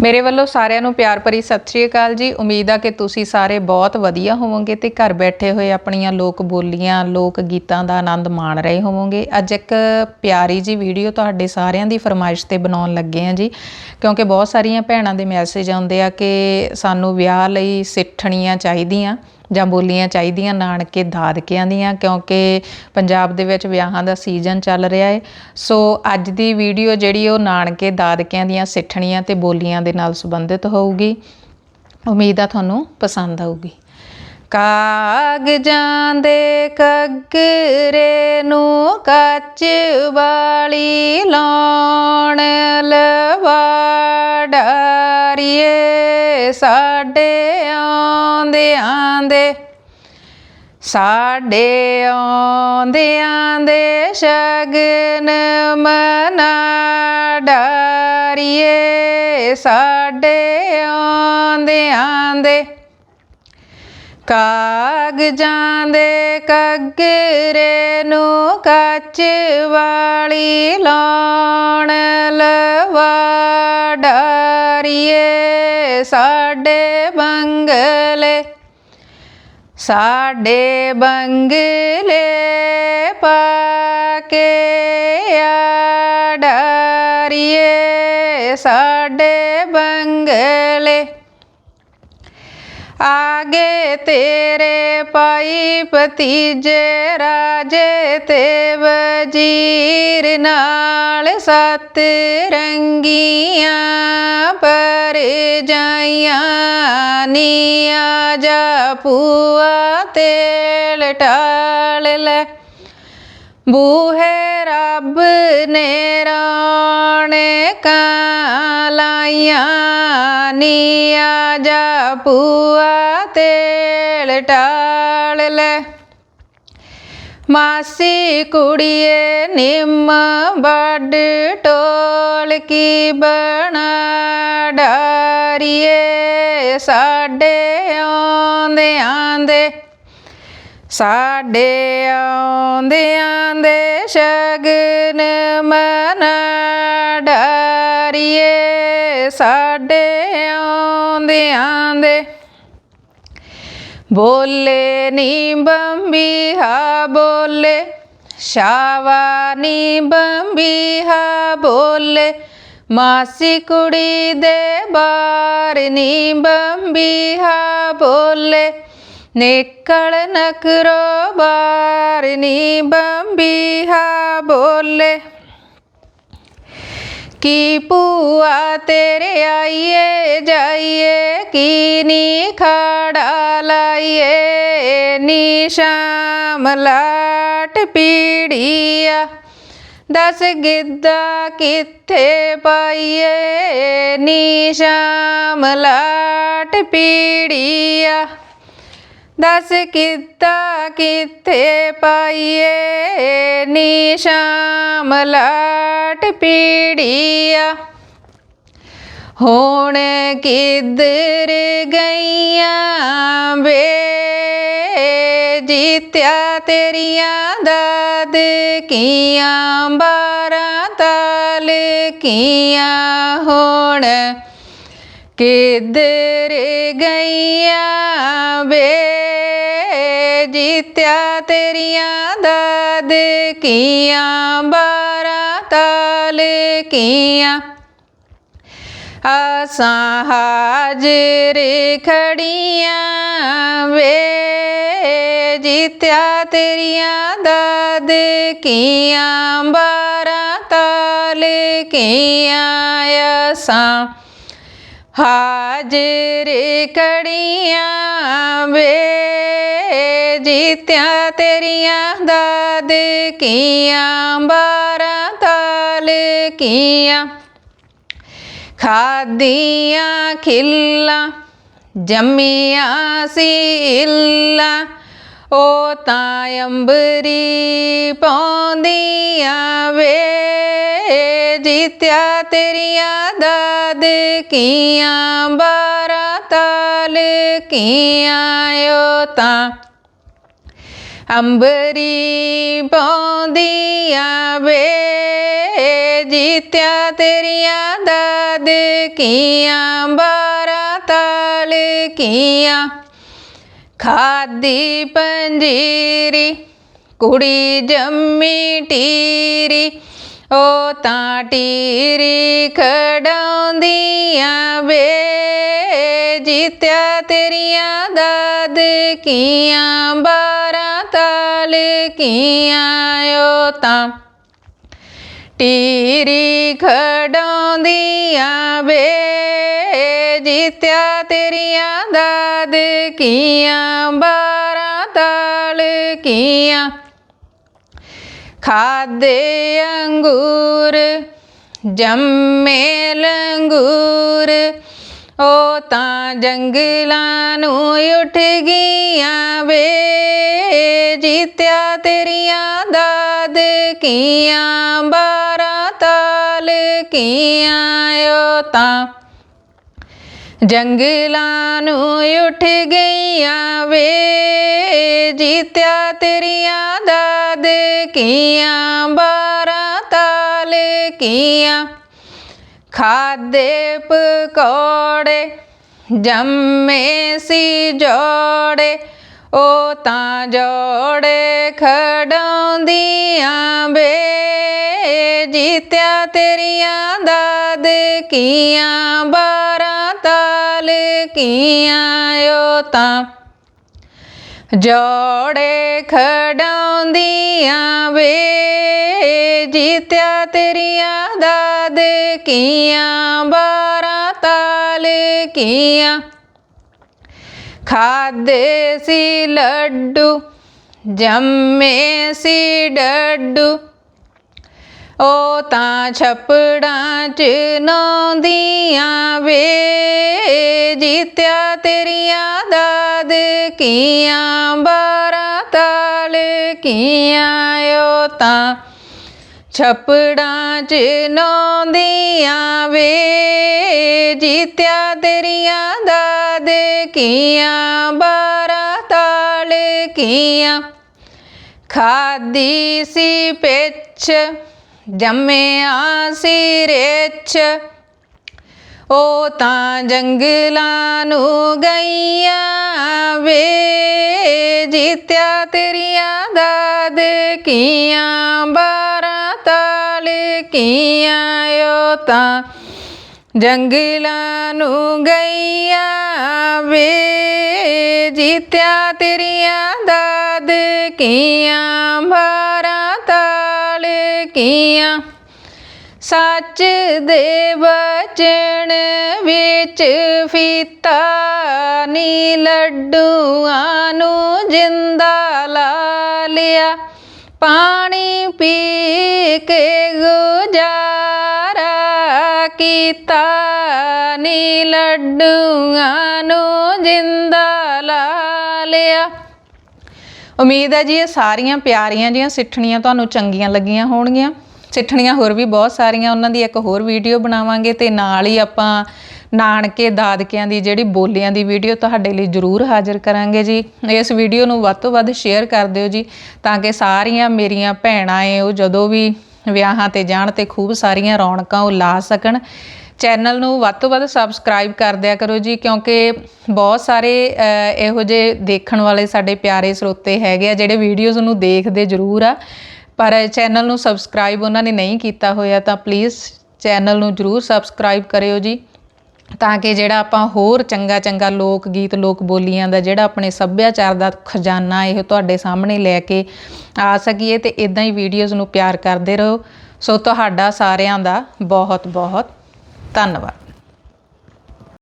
ਮੇਰੇ ਵੱਲੋਂ ਸਾਰਿਆਂ ਨੂੰ ਪਿਆਰ ਭਰੀ ਸਤਿ ਸ਼੍ਰੀ ਅਕਾਲ ਜੀ। ਉਮੀਦ ਆ ਕਿ ਤੁਸੀਂ ਸਾਰੇ ਬਹੁਤ ਵਧੀਆ ਹੋਵੋਗੇ ਤੇ ਘਰ ਬੈਠੇ ਹੋਏ ਆਪਣੀਆਂ ਲੋਕ ਬੋਲੀਆਂ, ਲੋਕ ਗੀਤਾਂ ਦਾ ਆਨੰਦ ਮਾਣ ਰਹੇ ਹੋਵੋਗੇ। ਅੱਜ ਇੱਕ ਪਿਆਰੀ ਜੀ ਵੀਡੀਓ ਤੁਹਾਡੇ ਸਾਰਿਆਂ ਦੀ ਫਰਮਾਇਸ਼ ਤੇ ਬਣਾਉਣ ਲੱਗੇ ਆ ਜੀ। ਕਿਉਂਕਿ ਬਹੁਤ ਸਾਰੀਆਂ ਭੈਣਾਂ ਦੇ ਮੈਸੇਜ ਆਉਂਦੇ ਆ ਕਿ ਸਾਨੂੰ ਵਿਆਹ ਲਈ ਸਿੱਠਣੀਆਂ ਚਾਹੀਦੀਆਂ। ਜਾਂ ਬੋਲੀਆਂ ਚਾਹੀਦੀਆਂ ਨਾਨਕੇ ਦਾਦਕਿਆਂ ਦੀਆਂ, ਕਿਉਂਕਿ ਪੰਜਾਬ ਦੇ ਵਿੱਚ ਵਿਆਹਾਂ ਦਾ ਸੀਜ਼ਨ ਚੱਲ ਰਿਹਾ ਹੈ ਸੋ ਅੱਜ ਦੀ ਵੀਡੀਓ ਜਿਹੜੀ ਉਹ ਨਾਨਕੇ ਦਾਦਕਿਆਂ ਦੀਆਂ ਸਿੱਠਣੀਆਂ ਤੇ ਬੋਲੀਆਂ ਦੇ ਨਾਲ ਸੰਬੰਧਿਤ ਹੋਊਗੀ। ਉਮੀਦ ਆ ਤੁਹਾਨੂੰ ਪਸੰਦ ਆਊਗੀ। ਕਾਗਜ਼ਾਂ ਦੇ ਕਗਰੇ ਨੂੰ ਕੱਚ ਵਾਲੀ ਲਾਉਣ ਲਵਾੜਾਰੀਏ ਸਾਡੇ ਆਉਂਦਿਆਂ ਦੇ, ਸਾਡੇ ਆਉਂਦਿਆਂ ਦੇ ਸ਼ਗਨ ਮਨਾ ਡਾਰੀਏ, ਸਾਡੇ ਆਉਂਦਿਆਂ ਦੇ। ਕਾਗਜ਼ਾਂ ਦੇ ਕਗਰੇ ਨੂੰ ਕੱਚ ਵਾਲੀ ਲਾਉਣ ਲਵਾੜਾਰੀਏ ਸਾਡੇ ਬੰਗਲੇ ਸਾਡੇ ਬੰਗਲੇ ਪਾ ਕੇ ਆੜਾਰੀਏ ਸਾਡੇ ਬੰਗਲੇ। ਆਗੇ ਤੇਰੇ ਪਾਈ ਭਤੀਜੇ ਰਾਜੇ ਤੇ ਵਜ਼ੀਰ ਨਾਲ ਸੱਤ ਰੰਗੀਆਂ ਪਰ ਜਾਈਆਂ ਨੀਆਂ ਜਾ ਪੂਆ ਤੇਲ ਟਾਲ ਲੈ। ਬੂਹੇ ਰੱਬ ਨੇ ਰਾਣੇ ਕਾਲਾਈਆਂ ਨੀਆ ਜਾ ਪੂਆ ਤੇਲ ਟਾਲ ਲੈ। ਮਾਸੀ ਕੁੜੀਏ ਨਿੰਮ ਬੱਡ ਟੋਲ ਕੀ ਬਣਾ ਡਾਰੀਏ ਸਾਡੇ ਆਉਂਦਿਆਂ ਦੇ ਸਾਡੇ ਆਉਂਦਿਆਂ ਦੇ ਸ਼ਗਨ ਮਨਾ ਡਾਰੀਏ। ਸਾਡੇ ਆਉਂਦਿਆਂ ਦੇ ਬੋਲੇ ਨੀ ਬੰਬੀਹਾ ਬੋਲੇ। ਸ਼ਾਵਾ ਨੀ ਬੰਬੀਹਾ ਬੋਲੇ। ਮਾਸੀ ਕੁੜੀ ਦੇ ਬਾਰ ਨੀ ਬੰਬੀਹਾ ਬੋਲੇ। ਨਿਕਲ ਨਕਰੋ ਬਾਰ ਨੀ ਬੰਬੀਹਾ ਬੋਲੇ। ਕੀ ਪੂਆ ਤੇਰੇ ਆਈਏ ਜਾਈਏ, ਕੀ ਨੀ ਖੜਾ ਲਾਈਏ, ਨੀ ਸ਼ਾਮ ਲਾਟ ਪੀੜੀਆ। ਦਸ ਗਿੱਧਾ ਕਿੱਥੇ ਪਾਈਏ, ਨੀ ਸ਼ਾਮ ਲਾਟ ਪੀੜੀਆ। ਦਸ ਕੀਤਾ ਕਿੱਥੇ ਪਾਈਏ ਨੀ ਸ਼ਾਮ ਲਾਟ ਪੀੜੀਆ? ਹੁਣ ਕਿੱਧਰ ਗਈਆਂ ਵੇ? ਜੀਤਿਆ ਤੇਰੀਆਂ ਦਾਦ ਕੀਆਂ, ਬਾਰਾਂ ਤਾਲ ਕੀਆਂ ਹੁਣ ਕਿੱਧਰ ਗਈਆਂ ਵੇ? ਜੀਤਿਆ ਤੇਰੀਆਂ ਦਾਦ ਕੀਆਂ, ਬਾਰਾਂ ਤਾਲ ਕੀਆਂ। ਆਸਾਂ ਹਾਜ਼ਰ ਖੜੀਆਂ ਵੇ? ਜੀਤਿਆ ਤੇਰੀਆਂ ਦਾਦ ਕੀਆਂ, ਬਾਰਾਂ ਤਾਲ ਕੀਆਂ। ਆਸਾਂ ਹਾਜ਼ਰ ਕੜੀਆਂ ਵੇ, ਜੀਤਿਆ ਤੇਰੀਆਂ ਦਾਦ ਕੀਆਂ, ਬਾਰਾਂ ਤਾਲ ਕੀਆਂ ਖਾਦੀਆਂ ਖਿੱਲਾਂ, ਜੰਮੀਆਂ ਸੀ ਇੱਲਾਂ ਉਹ ਤਾਂ ਅੰਬਰੀ ਪਾਉਂਦੀਆਂ ਵੇ। ਜੀਤਿਆ ਤੇਰੀਆਂ ਦਾਦ, ਕੀਆਂ ਬਾਰਾਂ ਤਾਲ, ਕੀਆਂ ਉਹ ਤਾਂ ਅੰਬਰੀ ਪਾਉਂਦੀਆਂ ਵੇ, ਜੀਤਿਆ ਤੇਰੀਆਂ ਦਾਦ, ਕੀਆਂ ਬਾਰਾਂ ਤਾਲ, ਕੀਆਂ। ਖਾਦੀ ਪੰਜੀਰੀ, ਕੁੜੀ ਜੰਮੀ ਟੀਰੀ ਉਹ ਤਾਂ ਟੀਰੀ ਖੜਾਉਂਦੀਆਂ ਵੇ, ਜੀਤਿਆ ਤੇਰੀਆਂ ਦਾਦ ਕੀਆਂ, ਬਾਰਾਂ ਤਾਲ ਕੀਆਂ ਉਹ ਤਾਂ। ਟੀਰੀ ਖੜਾਉਂਦੀਆਂ ਵੇ, ਜੀਤਿਆ ਤੇਰੀਆਂ ਦਾਦ ਕੀਆਂ, ਬਾਰਾਂ ਤਾਲ ਕੀਆਂ। ਖਾਦੇ ਅੰਗੂਰ, ਜੰਮੇ ਲੰਗੂਰ। ਓ ਤਾਂ ਜੰਗਲਾਂ ਨੂੰ ਉੱਠ ਗਈਆਂ ਵੇ, ਜੀਤਿਆ ਤੇਰੀਆਂ ਦਾਦ ਕੀਆਂ, ਬਾਰਾਂ ਤਾਲ ਕੀਆਂ। ਉਹ ਤਾਂ ਜੰਗਲਾਂ ਨੂੰ ਉੱਠ ਗਈਆਂ ਵੇ ਜੀਤਿਆ ਤੇਰੀਆਂ ਦਾਦ ਕੀਆਂ, ਬਾਰਾਂ ਤਾਲ ਕੀਆਂ। ਖਾਦੇ ਪਕੌੜੇ ਜੰਮੇ ਸੀ ਜੋੜੇ, ਉਹ ਤਾਂ ਜੋੜੇ ਖੜਾਉਂਦੀਆਂ ਬੇ ਜੀਤਿਆ ਤੇਰੀਆਂ ਦਾਦ ਕੀਆਂ, ਬਾਰਾਂ ਤਾਲ ਕੀਆਂ, ਉਹ ਤਾਂ ਜੋੜੇ ਖੜਾਉਂਦੀਆਂ ਵੇ, ਜੀਤਿਆ ਤੇਰੀਆਂ ਦਾਦ ਕੀਆਂ, ਬਾਰਾਂ ਤਾਲ ਕੀਆਂ। ਖਾਦੇ ਸੀ ਲੱਡੂ, ਜੰਮੇ ਸੀ ਡੱਡੂ ਉਹ ਤਾਂ ਛਪੜਾਂ ਚ ਨੌਂਦੀਆਂ ਵੇ, ਜੀਤਿਆ ਤੇਰੀਆਂ ਦਾਦ ਕੀਆਂ, ਬਾਰਾਂ ਤਾਲ ਕੀਆਂ, ਉਹ ਤਾਂ ਛਪੜਾਂ ਚ ਨੌਂਦੀਆਂ ਵੇ, ਜੀਤਿਆ ਤੇਰੀਆਂ ਦਾਦ ਕੀਆਂ, ਬਾਰਾਂ ਤਾਲ ਕੀਆਂ। ਖਾਦੀ ਸੀ ਪਿੱਛ ਜੰਮਿਆ ਸੀ ਰਿੱਛ ਉਹ ਤਾਂ ਜੰਗਲਾਂ ਨੂੰ ਗਈਆਂ ਵੇ, ਜਿੱਤਿਆ ਤੇਰੀਆਂ ਦਾਦ ਕੀਆਂ, ਬਾਰਾਂ ਤਾਲ ਕੀਆਂ ਉਹ ਤਾਂ ਜੰਗਲਾਂ ਨੂੰ ਗਈਆਂ ਵੇ, ਜਿੱਤਿਆ ਤੇਰੀਆਂ ਦਾਦ ਕੀਆਂ, ਬਾਰਾਂ ਕੀਆਂ। ਸੱਚ ਦੇ ਬਚਨ ਵਿੱਚ ਫੀਤਾ ਨੀ ਲੱਡੂਆਂ ਨੂੰ ਜਿੰਦਾ ਲਾ ਲਿਆ। ਪਾਣੀ ਪੀ ਕੇ ਗੁਜ਼ਾਰਾ ਕੀਤਾ ਨੀ ਲੱਡੂਆਂ ਨੂੰ ਜਿੰਦਾ ਲਾ ਲਿਆ। ਉਮੀਦ ਹੈ ਜੀ ਇਹ ਸਾਰੀਆਂ ਪਿਆਰੀਆਂ ਜੀਆਂ ਸਿੱਠਣੀਆਂ ਤੁਹਾਨੂੰ ਚੰਗੀਆਂ ਲੱਗੀਆਂ ਹੋਣਗੀਆਂ। ਸਿੱਠਣੀਆਂ ਹੋਰ ਵੀ ਬਹੁਤ ਸਾਰੀਆਂ, ਉਹਨਾਂ ਦੀ ਇੱਕ ਹੋਰ ਵੀਡੀਓ ਬਣਾਵਾਂਗੇ ਤੇ ਨਾਲ ਹੀ ਆਪਾਂ ਨਾਨਕੇ ਦਾਦਕਿਆਂ ਦੀ ਜਿਹੜੀ ਬੋਲੀਆਂ ਦੀ ਵੀਡੀਓ ਤੁਹਾਡੇ ਲਈ ਜ਼ਰੂਰ ਹਾਜ਼ਰ ਕਰਾਂਗੇ ਜੀ। ਇਸ ਵੀਡੀਓ ਨੂੰ ਵੱਧ ਤੋਂ ਵੱਧ ਸ਼ੇਅਰ ਕਰ ਦਿਓ ਜੀ, ਤਾਂ ਕਿ ਸਾਰੀਆਂ ਮੇਰੀਆਂ ਭੈਣਾਂ ਏ ਉਹ ਜਦੋਂ ਵੀ ਵਿਆਹਾਂ ਤੇ ਜਾਣ ਤੇ ਖੂਬ ਸਾਰੀਆਂ ਰੌਣਕਾਂ ਉਹ ਲਾ ਸਕਣ। ਚੈਨਲ ਨੂੰ ਵੱਧ ਤੋਂ ਵੱਧ ਸਬਸਕ੍ਰਾਈਬ ਕਰ ਦਿਆ ਕਰੋ ਜੀ, ਕਿਉਂਕਿ ਬਹੁਤ ਸਾਰੇ ਇਹੋ ਜਿਹੇ ਦੇਖਣ ਵਾਲੇ ਸਾਡੇ ਪਿਆਰੇ ਸਰੋਤੇ ਹੈਗੇ ਆ, ਜਿਹੜੇ ਵੀਡੀਓਜ਼ ਨੂੰ ਦੇਖਦੇ ਜ਼ਰੂਰ ਆ। ਪਰ ਚੈਨਲ ਨੂੰ ਸਬਸਕ੍ਰਾਈਬ ਉਹਨਾਂ ਨੇ ਨਹੀਂ ਕੀਤਾ ਹੋਇਆ, ਤਾਂ ਪਲੀਜ਼ ਚੈਨਲ ਨੂੰ ਜ਼ਰੂਰ ਸਬਸਕ੍ਰਾਈਬ ਕਰਿਓ ਜੀ, ਤਾਂ ਕਿ ਜਿਹੜਾ ਆਪਾਂ ਹੋਰ ਚੰਗਾ ਚੰਗਾ ਲੋਕ ਗੀਤ ਲੋਕ ਬੋਲੀਆਂ ਦਾ ਜਿਹੜਾ ਆਪਣੇ ਸੱਭਿਆਚਾਰ ਦਾ ਖਜ਼ਾਨਾ ਇਹ ਤੁਹਾਡੇ ਸਾਹਮਣੇ ਲੈ ਕੇ ਆ ਸਕੀਏ ਤੇ ਇਦਾਂ ਹੀ ਵੀਡੀਓਜ਼ ਨੂੰ ਪਿਆਰ ਕਰਦੇ ਰਹੋ। ਸੋ ਤੁਹਾਡਾ ਸਾਰਿਆਂ ਦਾ ਬਹੁਤ ਬਹੁਤ ਧੰਨਵਾਦ।